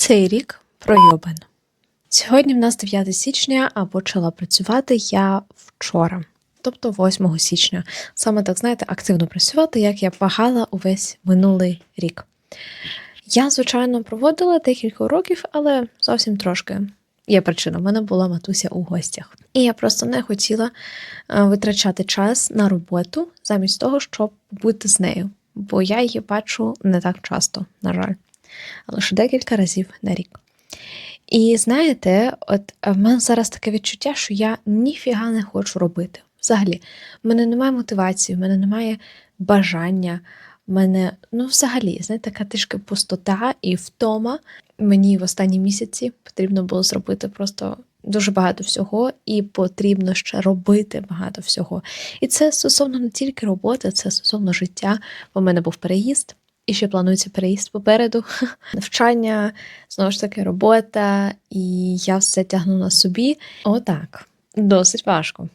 Цей рік пройобан. Сьогодні в нас 9 січня, а почала працювати я вчора, тобто 8 січня. Саме так, знаєте, активно працювати, як я вагала увесь минулий рік. Я, звичайно, проводила декілька уроків, але зовсім трошки. Є причина, в мене була матуся у гостях. І я просто не хотіла е, витрачати час на роботу замість того, щоб бути з нею. Бо я її бачу не так часто, на жаль, лише декілька разів на рік. І знаєте, от е, в мене зараз таке відчуття, що я ніфіга не хочу робити. Взагалі, в мене немає мотивації, в мене немає бажання. В мене, ну, взагалі, знаєте, така трішки пустота і втома. Мені в останні місяці потрібно було зробити просто дуже багато всього, і потрібно ще робити багато всього. І це стосовно не тільки роботи, це стосовно життя. В мене був переїзд, і ще планується переїзд попереду. Навчання, знову ж таки, робота, і я все тягну на собі. Отак. Досить важко.